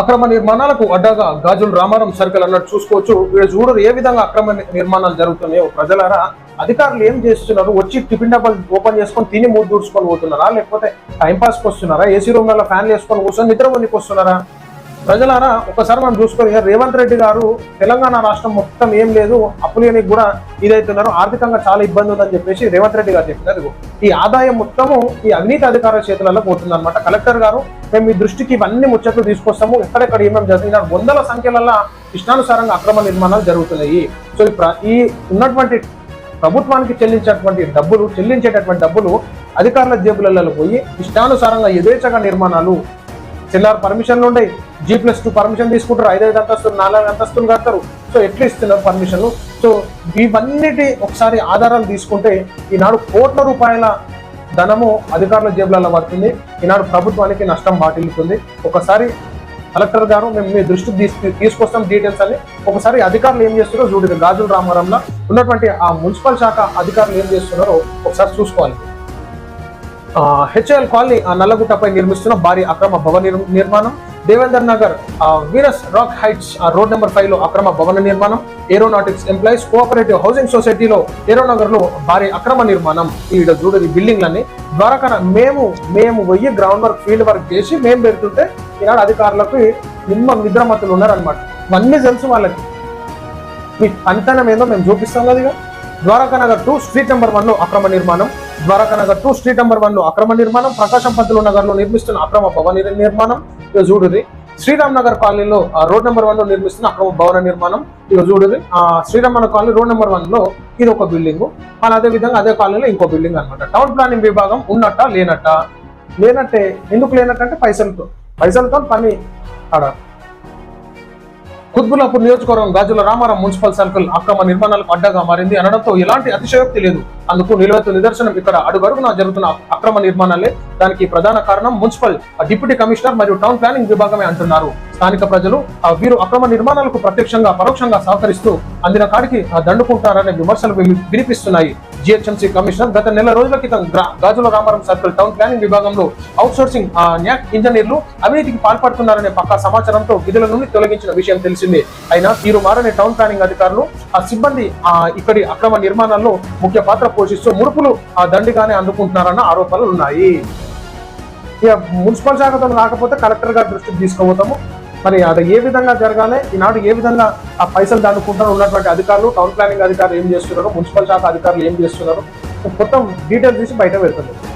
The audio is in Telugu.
అక్రమ నిర్మాణాలకు అడ్డగా గాజుల రామారం సర్కిల్ అన్నట్టు చూసుకోవచ్చు. వీడు చూడరు ఏ విధంగా అక్రమ నిర్మాణాలు జరుగుతున్నాయో. ప్రజలారా అధికారులు ఏం చేస్తున్నారు? వచ్చి టిఫిన్ డబ్బాలు ఓపెన్ చేసుకొని తిని మూడు దూడ్చుకొని పోతున్నారా? లేకపోతే టైంపాస్కి వస్తున్నారా? ఏసీ రూమ్లో ఫ్యాన్లు వేసుకొని కూర్చొని నిద్ర పొందికి వస్తున్నారా? ప్రజలారా ఒకసారి మనం చూసుకొని రేవంత్ రెడ్డి గారు తెలంగాణ రాష్ట్రం మొత్తం ఏం లేదు అప్పులేనికి కూడా ఇదైతున్నారు. ఆర్థికంగా చాలా ఇబ్బంది ఉందని చెప్పేసి రేవంత్ రెడ్డి గారు చెప్పినారు ఈ ఆదాయం మొత్తము ఈ అవినీతి అధికారుల చేతులలో పోతుంది అనమాట కలెక్టర్ గారు మేము మీ దృష్టికి ఇవన్నీ ముచ్చట్లు తీసుకొస్తాము. ఎక్కడెక్కడ ఏమేమి జరిగినారు వందల సంఖ్యలలో ఇష్టానుసారంగా అక్రమ నిర్మాణాలు జరుగుతున్నాయి. సో ప్ర- ఈ ఉన్నటువంటి ప్రభుత్వానికి చెల్లించేటువంటి డబ్బులు చెల్లించేటటువంటి డబ్బులు అధికారుల జేబులలో పోయి ఇష్టానుసారంగా యథేచ్ఛగా నిర్మాణాలు చిల్లర పర్మిషన్లు ఉన్నాయి జీ ప్లస్ టూ పర్మిషన్ తీసుకుంటారు. ఐదైదు అంతస్తులు నాలుగు అంతస్తులు కడతారు. సో ఎట్లా ఇస్తున్నారు పర్మిషన్లు సో ఇవన్నిటి ఒకసారి ఆధారాలు తీసుకుంటే ఈనాడు కోట్ల రూపాయల ధనము అధికారుల జేబులలో పడుతుంది. ఈనాడు ప్రభుత్వానికి నష్టం వాటిల్లుతుంది ఒకసారి కలెక్టర్ గారు మేము మీ దృష్టికి తీసు తీసుకొస్తాం డీటెయిల్స్ అని. ఒకసారి అధికారులు ఏం చేస్తున్నారో చూడండి గాజుల రామారంలో ఉన్నటువంటి ఆ మున్సిపల్ శాఖ అధికారులు ఏం చేస్తున్నారో ఒకసారి చూసుకోవాలి. హెచ్ఎల్ కాలనీ ఆ నల్లగుట్టపై నిర్మిస్తున్న భారీ అక్రమ భవన నిర్- నిర్మాణం దేవేందర్ నగర్ వీరస్ రాక్ హైట్స్ ఆ, రోడ్ నెంబర్ ఫైవ్లో అక్రమ భవన నిర్మాణం ఏరోనాటిక్స్ ఎంప్లాయీస్ కోఆపరేటివ్ హౌసింగ్ సొసైటీలో ఏరోనగర్లో భారీ అక్రమ నిర్మాణం. ఈడ చూడని బిల్డింగ్లన్నీ ద్వారకా మేము మేము పోయి గ్రౌండ్ వర్క్ ఫీల్డ్ వర్క్ చేసి మేము పెడుతుంటే ఈనాడు అధికారులకు నిమ్మ నిద్రమతులు ఉన్నారనమాట ఇవన్నీ తెలుసు వాళ్ళకి. మీ పనితనం ఏందో మేము చూపిస్తాం కదా Dwaraka Nagar two street number వన్లో అక్రమ నిర్మాణం. Dwaraka Nagar two street number వన్లో అక్రమ నిర్మాణం ప్రకాశం పంతులు నగర్లో నిర్మిస్తున్న అక్రమ భవన నిర్మాణం. ఇక చూడుది శ్రీరామ్ నగర్ కాలనీలో ఆ, రోడ్ నెంబర్ వన్లో నిర్మిస్తున్న అక్రమ భవన నిర్మాణం. ఇక చూడుది ఆ Sriram Nagar colony road number వన్లో ఇది ఒక బిల్డింగ్. మళ్ళీ అదే విధంగా అదే కాలనీలో ఇంకో బిల్డింగ్ అన్నమాట. టౌన్ ప్లానింగ్ విభాగం ఉన్నట్ట లేనట్ట? లేనట్టే. ఎందుకు లేనట్టంటే పైసలతో. పైసలతో పని ఆడ. కుత్బుల్లాపూర్ నియోజకవర్గం గాజుల రామారావు మున్సిపల్ సర్కిల్ అక్రమ నిర్మాణాలకు అడ్డగా మారింది అనడంతో ఎలాంటి అతిశయోక్తి లేదు. అందుకు నిలువెత్తు నిదర్శనం ఇక్కడ అడుగడుగునా జరుగుతున్న అక్రమ నిర్మాణాలే దానికి ప్రధాన కారణం మున్సిపల్ డిప్యూటీ కమిషనర్ మరియు టౌన్ ప్లానింగ్ విభాగమే అంటున్నారు. స్థానిక ప్రజలు ఆ వీరు అక్రమ నిర్మాణాలకు ప్రత్యక్షంగా పరోక్షంగా సహకరిస్తూ అందిన కాడికి ఆ దండుకుంటారనే విమర్శలు వినిపిస్తున్నాయి. జిహెచ్ఎంసీ కమిషనర్ గత నెల రోజుల క్రితం Gajula Ramaram circle town planning విభాగంలో అవుట్ సోర్సింగ్ న్యాక్ ఇంజనీర్లు అవినీతికి పాల్పడుతున్నారనే పక్కా సమాచారంతో విధుల నుండి తొలగించిన విషయం తెలిసిందే. అయినా తీరు మారని టౌన్ ప్లానింగ్ అధికారులు ఆ సిబ్బంది ఆ ఇక్కడి అక్రమ నిర్మాణాల్లో ముఖ్య పాత్ర పోషిస్తూ ముడుపులు ఆ దండిగానే అందుకుంటున్నారన్న ఆరోపణలు ఉన్నాయి ఇక మున్సిపల్ శాఖతో కాకపోతే కలెక్టర్ గారి దృష్టికి తీసుకుపోతాము. మరి అది ఏ విధంగా జరగాలి? ఈనాడు ఏ విధంగా ఆ పైసలు దాడుకుంటారు ఉన్నటువంటి అధికారులు టౌన్ ప్లానింగ్ అధికారులు ఏం చేస్తున్నారు? మున్సిపల్ శాఖ అధికారులు ఏం చేస్తున్నారు? మొత్తం డీటెయిల్స్ తీసి బయట పెడుతున్నారు